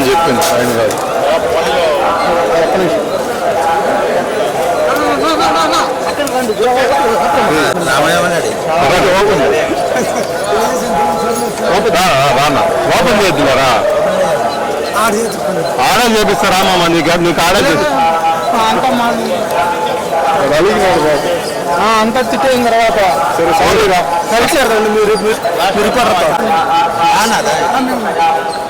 అయిపోయింది ఫైన్ కాదు ఒకటి ఓపెన్ ఓపెన్ ఆ, ఆ, రానా ఓపెన్ చేద్దురా ఆర్డర్ చేపిస్తారా మామ నీకు నీకు చేసి అంతా తిట్టిన తర్వాత సరే సారీరా కలిసారు రండి మీరు మీరు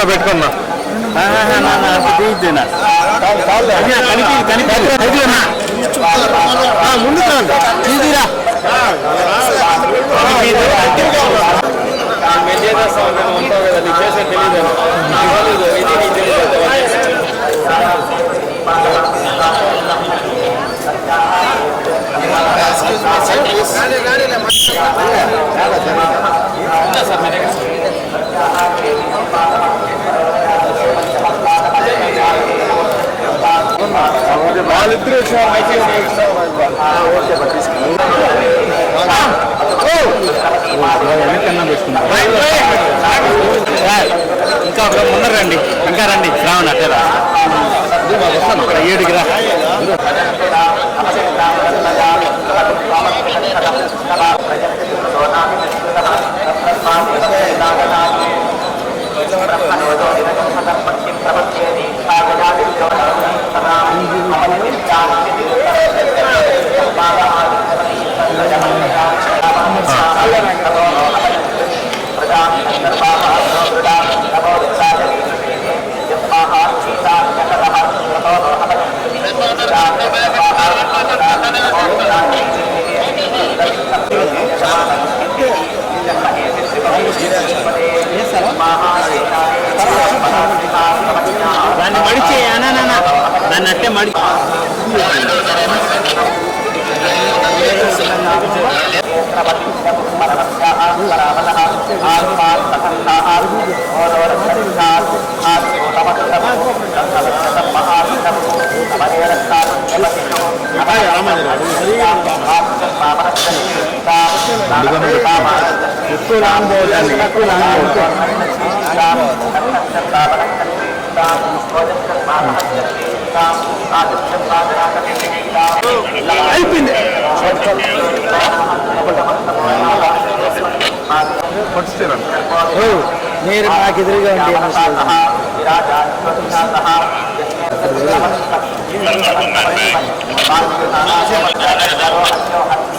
పండుగ పెట్టుకున్నా ముందు తీదిరా వాళ్ళిద్దరు ఇంకా ఒక ముందర రండి ఇంకా రండి. శ్రావణ అట్టేరా ఏడుగురా ఎక్కువ లాంగ్ పోతుంది ఎక్కువ లాంగ్ పోతుంది అయిపోయింది ఓ, మీరు మాకు ఎదురుగా ఉండే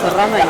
సర్రామయ్య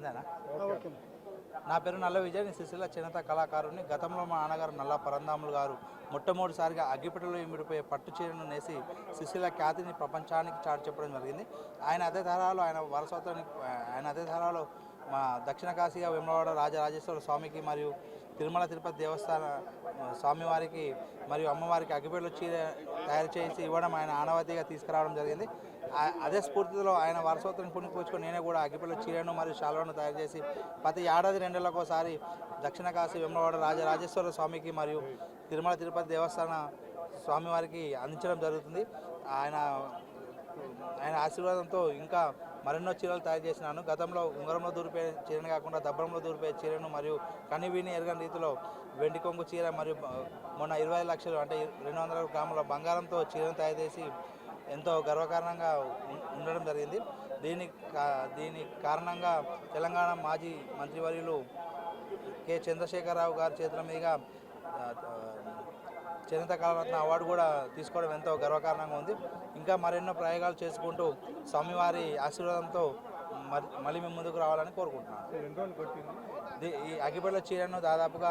అంతేనా? ఓకే నా పేరు నల్ల విజయ్ నేను సిరిసిల్ల చిన్నత కళాకారుని గతంలో మా నాన్నగారు నల్ల పరంధాములు గారు. మొట్టమొదటిసారిగా అగ్గిపెట్టలో ఇమిడిపోయే పట్టు చీరను నేసి సిరిసిల్ల ఖ్యాతిని ప్రపంచానికి చాటు చెప్పడం జరిగింది. ఆయన అదే తరాలు ఆయన వరసత్వానికి ఆయన అదే తరాలు మా దక్షిణ కాశీగా విమలవాడ రాజరాజేశ్వర స్వామికి మరియు తిరుమల తిరుపతి దేవస్థాన స్వామివారికి మరియు అమ్మవారికి అగ్గిపెట్టెలో చీర తయారు చేసి ఇవ్వడం ఆయన ఆనవాతిగా తీసుకురావడం జరిగింది. ఆ- అదే స్ఫూర్తిలో ఆయన వారసత్వాన్ని పుణిపుచ్చుకొని నేనే కూడా అగ్గిపల్లి చీరను మరియు శాలువను తయారు చేసి ప్రతి ఏడాది రెండేళ్ళకోసారి దక్షిణ కాశీ వెమ్మవాడ రాజరాజేశ్వర స్వామికి మరియు తిరుమల తిరుపతి దేవస్థాన స్వామివారికి అందించడం జరుగుతుంది. ఆయన ఆయన ఆశీర్వాదంతో ఇంకా మరెన్నో చీరలు తయారు చేసినాను. గతంలో ఉంగరంలో దూరిపోయే చీరను కాకుండా దబ్బరంలో దూరిపోయే చీరను మరియు కనివిని ఎరగని రీతిలో వెండి కొంగు చీర మరియు మొన్న ఇరవై లక్షలు అంటే రెండు వందల గ్రాముల బంగారంతో చీరను తయారు చేసి ఎంతో గర్వకారణంగా ఉండడం జరిగింది. దీని కా- దీని కారణంగా తెలంగాణ మాజీ మంత్రివర్యులు కె. చంద్రశేఖరరావు గారి చేతుల మీదుగా చేనేత కళారత్న అవార్డు కూడా తీసుకోవడం ఎంతో గర్వకారణంగా ఉంది. ఇంకా మరెన్నో ప్రయోగాలు చేసుకుంటూ స్వామివారి ఆశీర్వాదంతో మళ్ళీ మేము ముందుకు రావాలని కోరుకుంటున్నాను ది- ఈ అగ్గిపెట్ల చీరను దాదాపుగా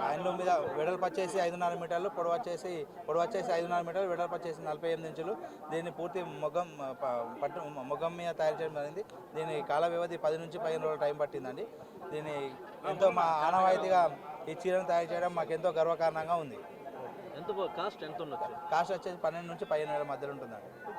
హ్యాండ్లూమ్ మీద వెడల్పు వచ్చేసి ఐదున్నర మీటర్లు పొడవు వచ్చేసి పొడవు వచ్చేసి ఐదున్నర మీటర్లు వెడల్పు వచ్చేసి నలభై ఎనిమిది ఇంచులు. దీన్ని పూర్తి మొగ్గం ప- పట్టు మొగ్గం మీద తయారు చేయడం జరిగింది. దీని కాల వ్యవధి పది నుంచి పదిహేను రోజులు టైం పట్టిందండి. దీన్ని ఎంతో మా ఆనవాయితీగా ఈ చీరను తయారు చేయడం మాకు ఎంతో గర్వకారణంగా ఉంది. ఎంత కాస్ట్ ఎంత ఉండొచ్చు? కాస్ట్ వచ్చేసి పన్నెండు నుంచి పదిహేను వేల మధ్యలో ఉంటుందండి.